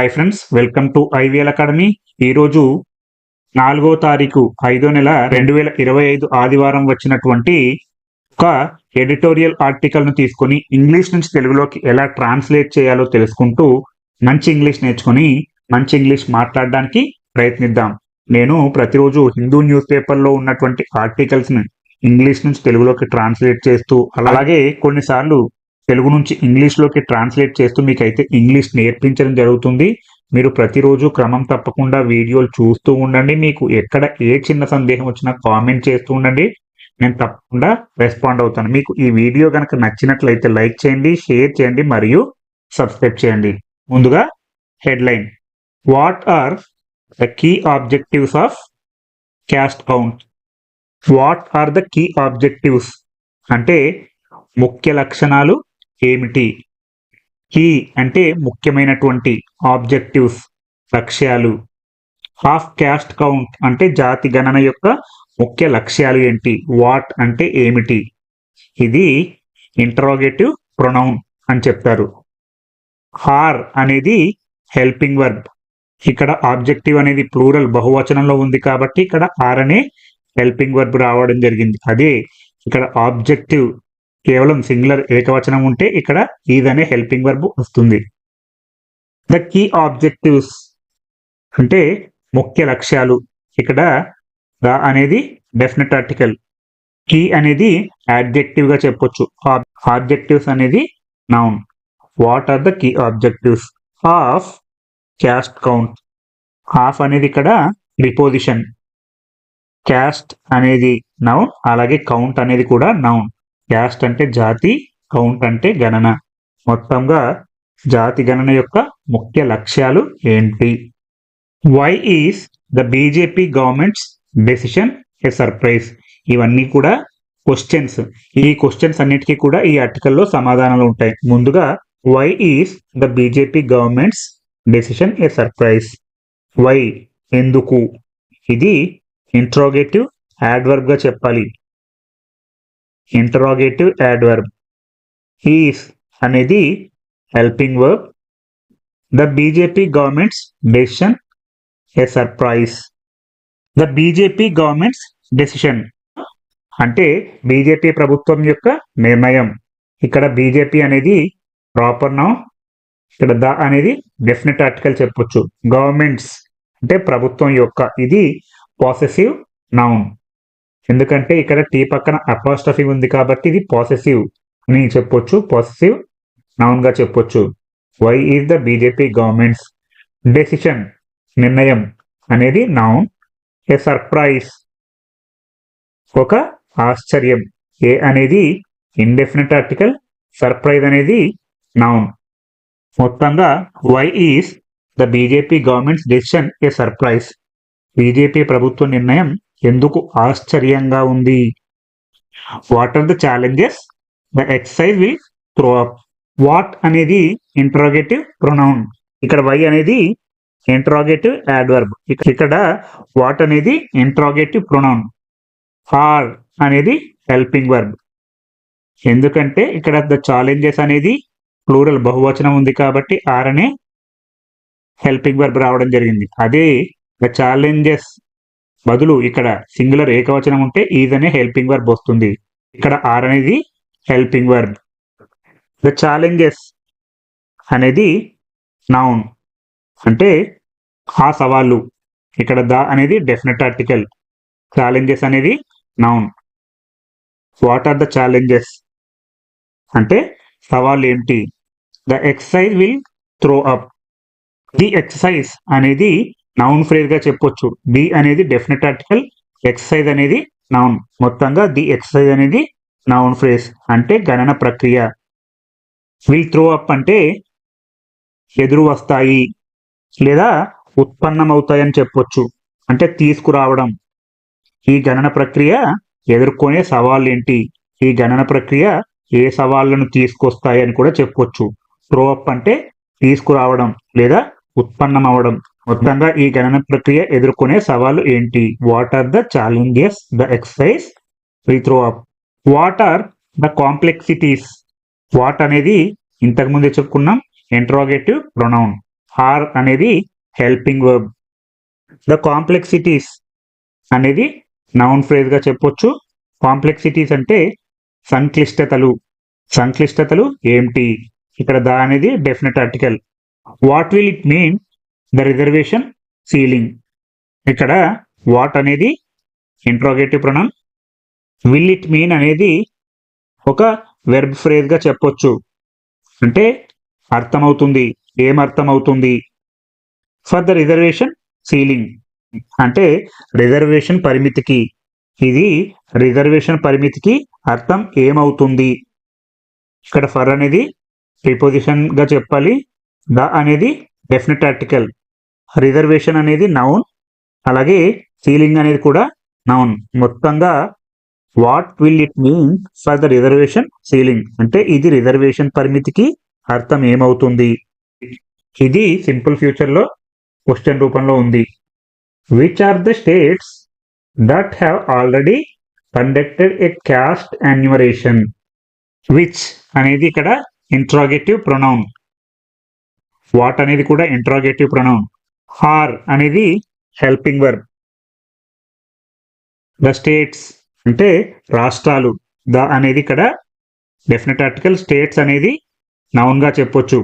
Hi friends welcome to IVL academy ఈరోజు నాలుగో తారీఖు ఐదో నెల రెండు వేల ఇరవై ఐదు ఆదివారం వచ్చినటువంటి ఒక ఎడిటోరియల్ ఆర్టికల్ను తీసుకొని ఇంగ్లీష్ నుంచి తెలుగులోకి ఎలా ట్రాన్స్లేట్ చేయాలో తెలుసుకుంటూ మంచి ఇంగ్లీష్ నేర్చుకొని మంచి ఇంగ్లీష్ మాట్లాడడానికి ప్రయత్నిద్దాం. నేను ప్రతిరోజు హిందూ న్యూస్ పేపర్లో ఉన్నటువంటి ఆర్టికల్స్ని ఇంగ్లీష్ నుంచి తెలుగులోకి ట్రాన్స్లేట్ చేస్తూ అలాగే కొన్నిసార్లు తెలుగు నుంచి ఇంగ్లీష్లోకి ట్రాన్స్లేట్ చేస్తూ మీకైతే ఇంగ్లీష్ నేర్పించడం జరుగుతుంది. మీరు ప్రతిరోజు క్రమం తప్పకుండా వీడియోలు చూస్తూ ఉండండి. మీకు ఎక్కడ ఏ చిన్న సందేహం వచ్చినా కామెంట్ చేస్తూ ఉండండి. నేను తప్పకుండా రెస్పాండ్ అవుతాను. మీకు ఈ వీడియో కనుక నచ్చినట్లయితే లైక్ చేయండి షేర్ చేయండి మరియు సబ్స్క్రైబ్ చేయండి. ముందుగా headline what are the key objectives of caste count what are the key objectives అంటే ముఖ్య లక్షణాలు ఏమిటి? కీ అంటే ముఖ్యమైనటువంటి ఆబ్జెక్టివ్స్ లక్ష్యాలు. హాఫ్ క్యాస్ట్ కౌంట్ అంటే జాతి గణన యొక్క ముఖ్య లక్ష్యాలు ఏంటి? వాట్ అంటే ఏమిటి? ఇది ఇంటరోగేటివ్ ప్రొనౌన్ అని చెప్తారు. హార్ అనేది హెల్పింగ్ వర్బ్. ఇక్కడ ఆబ్జెక్టివ్ అనేది ప్లూరల్ బహువచనంలో ఉంది కాబట్టి ఇక్కడ ఆర్ అనే హెల్పింగ్ వర్బ్ రావడం జరిగింది. అదే ఇక్కడ ఆబ్జెక్టివ్ కేవలం సింగులర్ ఏకవచనం ఉంటే ఇక్కడ ఈజ్ అనే హెల్పింగ్ వర్బ్ వస్తుంది. ద కీ ఆబ్జెక్టివ్స్ అంటే ముఖ్య లక్ష్యాలు. ఇక్కడ ద అనేది డెఫినెట్ ఆర్టికల్. కీ అనేది యాడ్జెక్టివ్గా చెప్పొచ్చు. ఆబ్జెక్టివ్స్ అనేది noun. What are the key objectives? Of caste count. Of అనేది ఇక్కడ రిపోజిషన్. క్యాస్ట్ అనేది నౌన్. అలాగే కౌంట్ అనేది కూడా నౌన్. క్యాస్ట్ అంటే జాతి కౌంట్ అంటే గణన. మొత్తంగా జాతి గణన యొక్క ముఖ్య లక్ష్యాలు ఏంటి? Why is the BJP government's decision a surprise ఇవన్నీ కూడా క్వశ్చన్స్ ఈ క్వశ్చన్స్ అన్నిటికీ కూడా ఈ ఆర్టికల్లో సమాధానాలు ఉంటాయి. ముందుగా why is the BJP government's decision a surprise why ఎందుకు? ఇది ఇంట్రోగేటివ్ యాడ్వర్బ్గా చెప్పాలి. ఇంటరాగేటివ్ యాడ్వర్బ్ ఈస్ అనేది helping verb the BJP government's decision a surprise the BJP government's decision అంటే బీజేపీ ప్రభుత్వం యొక్క నిర్ణయం. ఇక్కడ బీజేపీ అనేది ప్రాపర్ నౌ ఇక్కడ ద అనేది డెఫినెట్ ఆర్టికల్ చెప్పొచ్చు. గవర్నమెంట్స్ అంటే ప్రభుత్వం యొక్క. ఇది పాసెసివ్ నౌన్ ఎందుకంటే ఇక్కడ టీ పక్కన అపాస్టఫీ ఉంది కాబట్టి ఇది పాసెసివ్ అని చెప్పొచ్చు పాసెసివ్ నౌన్గా చెప్పొచ్చు. Why is the BJP government's decision నిర్ణయం అనేది నౌన్ ఏ సర్ప్రైజ్ ఒక ఆశ్చర్యం. ఏ అనేది ఇండెఫినెట్ ఆర్టికల్ సర్ప్రైజ్ అనేది నౌన్ మొత్తంగా why is the BJP government's decision a surprise BJP ప్రభుత్వ నిర్ణయం ఎందుకు ఆశ్చర్యంగా ఉంది? What are the challenges the exercise will throw up what అనేది ఇంట్రాగేటివ్ ప్రొనౌన్ ఇక్కడ వై అనేది ఇంట్రాగేటివ్ యాడ్వర్బ్ ఇక్కడ వాట్ అనేది ఇంట్రాగేటివ్ ప్రొనౌన్ ఆర్ అనేది హెల్పింగ్ వర్బ్ ఎందుకంటే ఇక్కడ ద ఛాలెంజెస్ అనేది ప్లూరల్ బహువచనం ఉంది కాబట్టి ఆర్ అనే హెల్పింగ్ వర్బ్ రావడం జరిగింది. అదే ద ఛాలెంజెస్ బదులు ఇక్కడ సింగులర్ ఏకవచనం ఉంటే ఈజ్ అనే హెల్పింగ్ వర్బ్ వస్తుంది. ఇక్కడ ఆర్ అనేది హెల్పింగ్ వర్బ్. ద ఛాలెంజెస్ అనేది నౌన్. అంటే ఆ సవాళ్ళు. ఇక్కడ ద అనేది డెఫినెట్ ఆర్టికల్. ఛాలెంజెస్ అనేది noun. What are the challenges? అంటే సవాళ్ళు ఏంటి? The exercise will throw up. The exercise అనేది నౌన్ ఫ్రేజ్గా చెప్పొచ్చు. బి అనేది డెఫినెట్ ఆర్టికల్ ఎక్సర్సైజ్ అనేది నౌన్ మొత్తంగా ది ఎక్సర్సైజ్ అనేది నౌన్ ఫ్రేజ్ అంటే గణన ప్రక్రియ. విల్ త్రో అప్ అంటే ఎదురు వస్తాయి లేదా ఉత్పన్నమవుతాయి అని చెప్పొచ్చు. అంటే తీసుకురావడం. ఈ గణన ప్రక్రియ ఎదుర్కొనే సవాళ్ళు ఏంటి ఈ గణన ప్రక్రియ ఏ సవాళ్ళను తీసుకొస్తాయి అని కూడా చెప్పొచ్చు. త్రో అప్ అంటే తీసుకురావడం లేదా ఉత్పన్నమవడం. మొత్తంగా ఈ గణన ప్రక్రియ ఎదుర్కొనే సవాలు ఏంటి? What are the challenges the exercise free throw up what are the complexities what అనేది ఇంతకు ముందే చెప్పుకున్నాం. ఇంట్రోగేటివ్ ప్రొనౌన్ ఆర్ అనేది హెల్పింగ్ వర్బ్ ద కాంప్లెక్సిటీస్ అనేది నౌన్ ఫ్రేజ్గా చెప్పొచ్చు. కాంప్లెక్సిటీస్ అంటే సంక్లిష్టతలు. సంక్లిష్టతలు ఏమిటి? ఇక్కడ ద అనేది definite article what will it mean the reservation ceiling ఇక్కడ వాట్ అనేది interrogative pronoun will it mean అనేది ఒక వెర్బ్ ఫ్రేజ్గా చెప్పొచ్చు. అంటే అర్థమవుతుంది ఏం అర్థమవుతుంది? ఫర్ ద రిజర్వేషన్ సీలింగ్ అంటే రిజర్వేషన్ పరిమితికి. ఇది రిజర్వేషన్ పరిమితికి అర్థం ఏమవుతుంది? ఇక్కడ ఫర్ అనేది ప్రిపోజిషన్గా చెప్పాలి. ద అనేది డెఫినెట్ ఆర్టికల్ రిజర్వేషన్ అనేది నౌన్ అలాగే సీలింగ్ అనేది కూడా నౌన్. మొత్తంగా what will it mean for the reservation? Ceiling. అంటే ఇది రిజర్వేషన్ పరిమితికి అర్థం ఏమవుతుంది? ఇది సింపుల్ ఫ్యూచర్లో క్వశ్చన్ రూపంలో ఉంది. Which are the states that have already conducted a caste enumeration which అనేది ఇక్కడ ఇంట్రాగేటివ్ ప్రొనౌన్ వాట్ అనేది కూడా ఇంట్రాగేటివ్ ప్రొనౌన్ ఆర్ అనేది హెల్పింగ్ వర్బ్. ద స్టేట్స్ అంటే రాష్ట్రాలు. ద అనేది ఇక్కడ డెఫినెట్ ఆర్టికల్. స్టేట్స్ అనేది నౌన్గా చెప్పొచ్చు.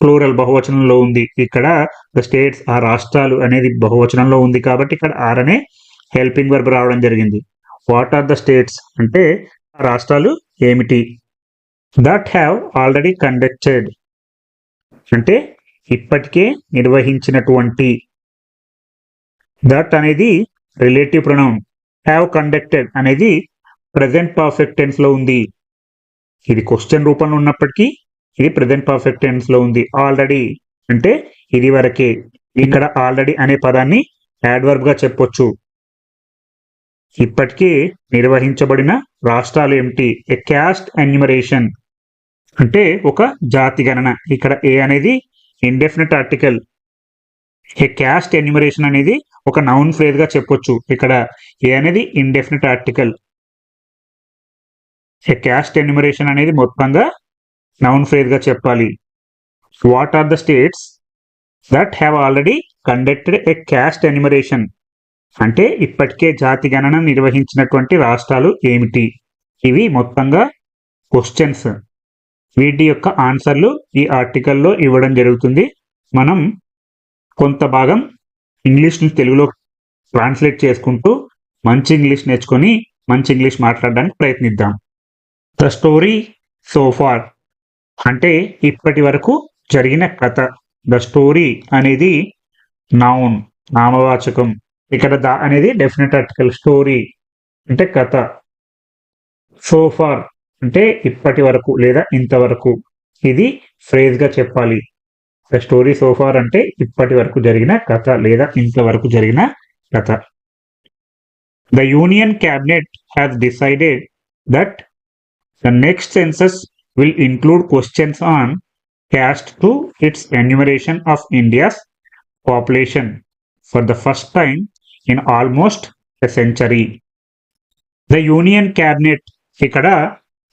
ఫ్లోరల్ బహువచనంలో ఉంది. ఇక్కడ ద స్టేట్స్ ఆ రాష్ట్రాలు అనేది బహువచనంలో ఉంది కాబట్టి ఇక్కడ ఆర్ అనే హెల్పింగ్ వర్బ్ రావడం జరిగింది. వాట్ ఆర్ ద స్టేట్స్ అంటే ఆ రాష్ట్రాలు ఏమిటి? That have already conducted. అంటే ఇప్పటికే నిర్వహించినటువంటి దట్ అనేది రిలేటివ్ ప్రొనౌన్ హ్యావ్ కండక్టెడ్ అనేది ప్రజెంట్ పర్ఫెక్ట్ టెన్స్లో ఉంది. ఇది క్వశ్చన్ రూపంలో ఉన్నప్పటికీ ఇది ప్రజెంట్ పర్ఫెక్ట్ టెన్స్లో ఉంది. ఆల్రెడీ అంటే ఇది వరకే. ఇక్కడ ఆల్రెడీ అనే పదాన్ని యాడ్వర్బ్గా చెప్పొచ్చు. ఇప్పటికే నిర్వహించబడిన రాష్ట్రాలు ఏమిటి? ఎ క్యాస్ట్ ఎన్యుమరేషన్ అంటే ఒక జాతి గణన. ఇక్కడ ఏ అనేది indefinite article a caste enumeration అనేది ఒక నౌన్ ఫ్రేజ్గా చెప్పొచ్చు. ఇక్కడ ఏ అనేది indefinite article a caste enumeration అనేది మొత్తంగా నౌన్ ఫ్రేజ్గా చెప్పాలి. What are the states that have already conducted a caste enumeration అంటే ఇప్పటికే జాతి గణన నిర్వహించినటువంటి రాష్ట్రాలు ఏమిటి? ఇవి మొత్తంగా క్వశ్చన్స్ వీటి యొక్క ఆన్సర్లు ఈ ఆర్టికల్లో ఇవ్వడం జరుగుతుంది. మనం కొంత భాగం ఇంగ్లీష్ నుంచి తెలుగులో ట్రాన్స్లేట్ చేసుకుంటూ మంచి ఇంగ్లీష్ నేర్చుకొని మంచి ఇంగ్లీష్ మాట్లాడడానికి ప్రయత్నిద్దాం. ద స్టోరీ సోఫార్ అంటే ఇప్పటి వరకు జరిగిన కథ. ద స్టోరీ అనేది నౌన్ నామవాచకం. ఇక్కడ ద అనేది డెఫినెట్ ఆర్టికల్ స్టోరీ అంటే కథ. సోఫార్ అంటే ఇప్పటి వరకు లేదా ఇంతవరకు ఇది ఫ్రేజ్గా చెప్పాలి. ద స్టోరీ సోఫార్ అంటే ఇప్పటి వరకు జరిగిన కథ లేదా ఇంతవరకు జరిగిన కథ. The union cabinet has decided that the next census will include questions on caste to its enumeration of India's population for the first time in almost a century the union cabinet ఇక్కడ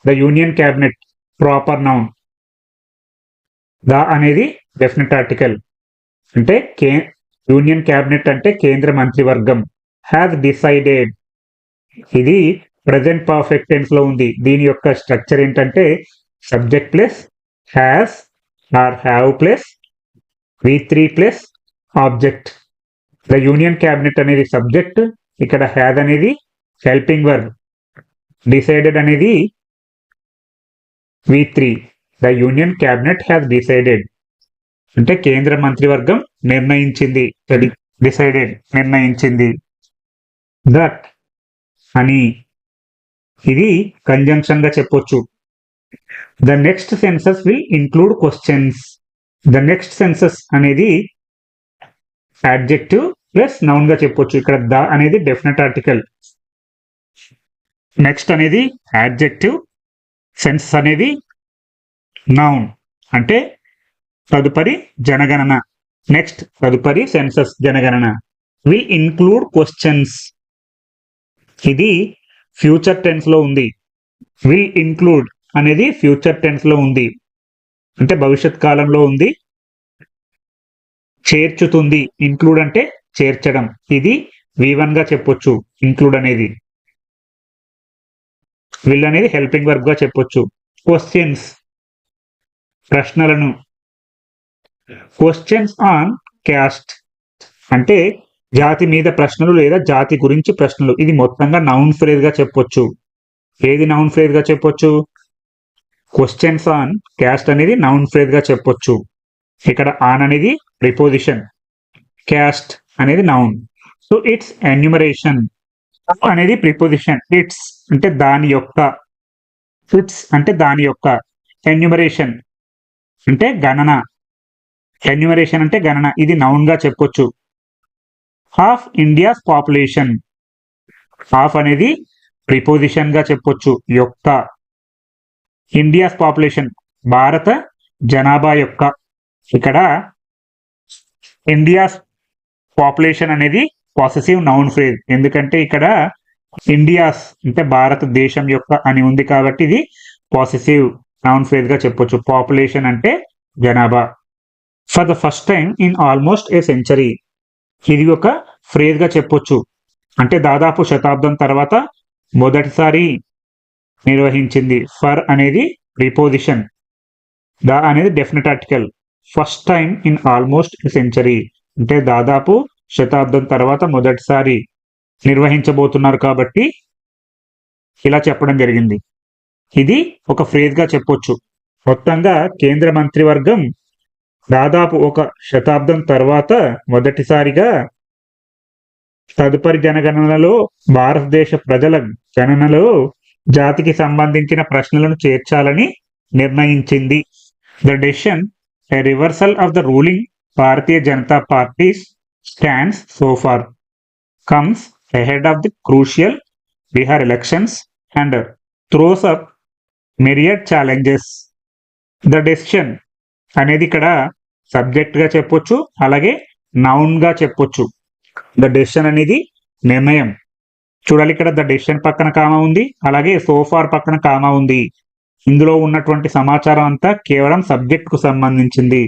the union cabinet proper noun the అనేది definite article అంటే కే union cabinet అంటే కేంద్ర మంత్రివర్గం. Has decided ఇది present perfect టెన్స్లో ఉంది. దీని యొక్క స్ట్రక్చర్ ఏంటంటే subject plus has or have plus V three plus object the union cabinet అనేది సబ్జెక్ట్ ఇక్కడ హ్యాద్ అనేది హెల్పింగ్ వర్బ్ డిసైడెడ్ అనేది V three the union cabinet has decided అంటే కేంద్ర మంత్రివర్గం నిర్ణయించింది. డిసైడెడ్ నిర్ణయించింది. దట్ అని ఇది కంజంక్షన్గా చెప్పొచ్చు. The next census will include questions the next census అనేది యాడ్జెక్టివ్ ప్లస్ నౌన్గా చెప్పొచ్చు. ఇక్కడ ద అనేది డెఫినెట్ ఆర్టికల్ నెక్స్ట్ అనేది యాడ్జెక్టివ్ సెన్సస్ అనేది నౌన్ అంటే తదుపరి జనగణన. నెక్స్ట్ తదుపరి సెన్సస్ జనగణన. విల్ ఇన్క్లూడ్ క్వశ్చన్స్ ఇది ఫ్యూచర్ టెన్స్లో ఉంది. విల్ ఇన్క్లూడ్ అనేది ఫ్యూచర్ టెన్స్లో ఉంది. అంటే భవిష్యత్ కాలంలో ఉంది. చేర్చుతుంది. ఇంక్లూడ్ అంటే చేర్చడం. ఇది వి గా చెప్పొచ్చు. ఇంక్లూడ్ అనేది. విల్ అనేది హెల్పింగ్ వర్బ్గా చెప్పొచ్చు. క్వశ్చన్స్ ప్రశ్నలను. క్వశ్చన్స్ ఆన్ క్యాస్ట్ అంటే జాతి మీద ప్రశ్నలు లేదా జాతి గురించి ప్రశ్నలు. ఇది మొత్తంగా నౌన్ ఫ్రేజ్గా చెప్పొచ్చు. ఏది నౌన్ ఫ్రేజ్గా చెప్పొచ్చు? క్వశ్చన్స్ ఆన్ క్యాస్ట్ అనేది నౌన్ ఫ్రేజ్గా చెప్పొచ్చు. ఇక్కడ ఆన్ అనేది ప్రిపోజిషన్ క్యాస్ట్ అనేది నౌన్ సో ఇట్స్ ఎన్యూమరేషన్ అనేది ప్రిపోజిషన్ ఇట్స్ అంటే దాని యొక్క. ఇట్స్ అంటే దాని యొక్క. ఎన్యూమరేషన్ అంటే గణన. ఎన్యూమరేషన్ అంటే గణన. ఇది నౌన్గా చెప్పొచ్చు. హాఫ్ ఇండియాస్ పాపులేషన్ హాఫ్ అనేది ప్రిపోజిషన్గా చెప్పొచ్చు. యొక్క. ఇండియాస్ పాపులేషన్ భారత జనాభా యొక్క. ఇక్కడ ఇండియాస్ పాపులేషన్ అనేది పాసెసివ్ నౌన్ ఫ్రేజ్ ఎందుకంటే ఇక్కడ ఇండియాస్ అంటే భారతదేశం యొక్క అని ఉంది కాబట్టి ఇది పాసెసివ్ నౌన్ ఫ్రేజ్గా చెప్పొచ్చు. పాపులేషన్ అంటే జనాభా. For the first time in almost a century ఇది ఒక ఫ్రేజ్గా చెప్పొచ్చు. అంటే దాదాపు శతాబ్దం తర్వాత మొదటిసారి నిర్వహించింది. ఫర్ అనేది ప్రిపోజిషన్ ద అనేది definite article first time in almost century అంటే దాదాపు శతాబ్దం తర్వాత మొదటిసారి నిర్వహించబోతున్నారు కాబట్టి ఇలా చెప్పడం జరిగింది. ఇది ఒక ఫ్రేజ్గా చెప్పొచ్చు. మొత్తంగా కేంద్ర మంత్రివర్గం దాదాపు ఒక శతాబ్దం తర్వాత మొదటిసారిగా తదుపరి జనగణనలో భారతదేశ ప్రజల గణనలో జాతికి సంబంధించిన ప్రశ్నలను చేర్చాలని నిర్ణయించింది. The decision a reversal of the ruling Bharatiya Janata party's stands so far comes ahead of the crucial Bihar elections and throws up myriad challenges. The decision అనేది ఇక్కడ సబ్జెక్ట్గా చెప్పొచ్చు అలాగే నౌన్గా చెప్పొచ్చు. ద డెసిషన్ అనేది నిర్ణయం. చూడాలి ఇక్కడ ద డెసిషన్ పక్కన కామా ఉంది అలాగే సోఫార్ పక్కన కామా ఉంది. ఇందులో ఉన్నటువంటి సమాచారం అంతా కేవలం సబ్జెక్ట్కు సంబంధించింది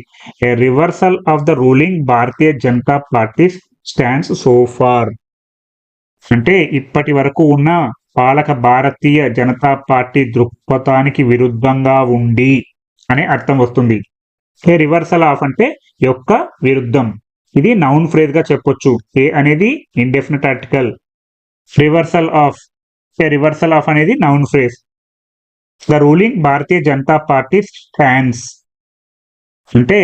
a reversal of the ruling Bharatiya Janata party stands so far అంటే ఇప్పటి వరకు ఉన్న పాలక భారతీయ జనతా పార్టీ దృక్పథానికి విరుద్ధంగా ఉండి అనే అర్థం వస్తుంది. ఏ రివర్సల్ ఆఫ్ అంటే యొక్క విరుద్ధం. ఇది నౌన్ ఫ్రేజ్గా చెప్పొచ్చు. ఏ అనేది indefinite article reversal of a reversal of అనేది noun phrase the ruling Bharatiya Janata party stands అంటే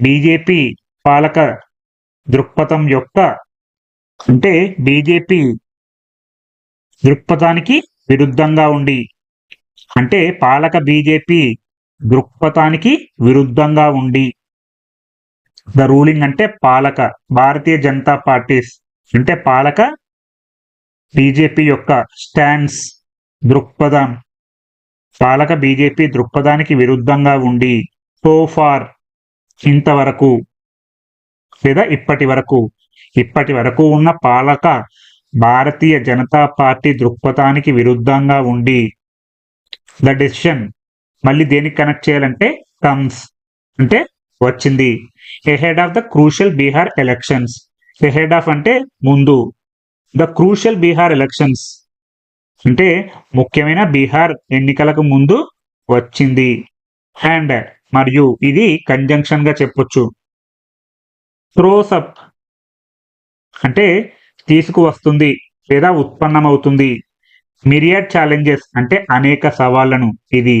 బీజేపీ పాలక దృక్పథం యొక్క అంటే బీజేపీ దృక్పథానికి విరుద్ధంగా ఉండి అంటే పాలక బీజేపీ దృక్పథానికి విరుద్ధంగా ఉండి ద రూలింగ్ అంటే పాలక భారతీయ జనతా పార్టీస్ అంటే పాలక బీజేపీ యొక్క స్టాండ్స్ దృక్పథం. పాలక బీజేపీ దృక్పథానికి విరుద్ధంగా ఉండి సోఫార్ ఇంతవరకు లేదా ఇప్పటి వరకు ఇప్పటి వరకు ఉన్న పాలక భారతీయ జనతా పార్టీ దృక్పథానికి విరుద్ధంగా ఉండి ద డెసిషన్ మళ్ళీ దేనికి కనెక్ట్ చేయాలంటే కమ్స్ అంటే వచ్చింది. Ahead of the crucial Bihar elections ahead of అంటే ముందు. ద క్రూషియల్ బీహార్ ఎలక్షన్స్ అంటే ముఖ్యమైన బీహార్ ఎన్నికలకు ముందు వచ్చింది. అండ్ మరియు ఇది కంజంక్షన్గా చెప్పొచ్చు. త్రోసప్ అంటే తీసుకువస్తుంది లేదా ఉత్పన్నమవుతుంది. మిరియడ్ ఛాలెంజెస్ అంటే అనేక సవాళ్ళను. ఇది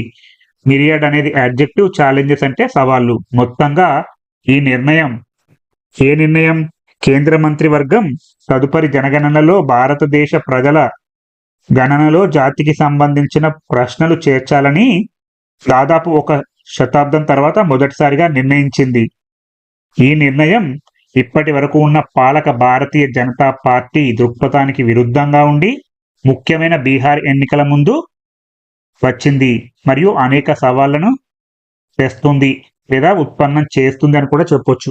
మిరియడ్ అనేది అడ్జెక్టివ్ ఛాలెంజెస్ అంటే సవాళ్ళు మొత్తంగా ఈ నిర్ణయం ఏ నిర్ణయం? కేంద్ర మంత్రివర్గం తదుపరి జనగణనలో భారతదేశ ప్రజల గణనలో జాతికి సంబంధించిన ప్రశ్నలు చేర్చాలని దాదాపు ఒక శతాబ్దం తర్వాత మొదటిసారిగా నిర్ణయించింది. ఈ నిర్ణయం ఇప్పటి వరకు ఉన్న పాలక భారతీయ జనతా పార్టీ దృక్పథానికి విరుద్ధంగా ఉండి ముఖ్యమైన బీహార్ ఎన్నికల ముందు వచ్చింది మరియు అనేక సవాళ్ళను తెస్తుంది లేదా ఉత్పన్నం చేస్తుంది అని కూడా చెప్పొచ్చు.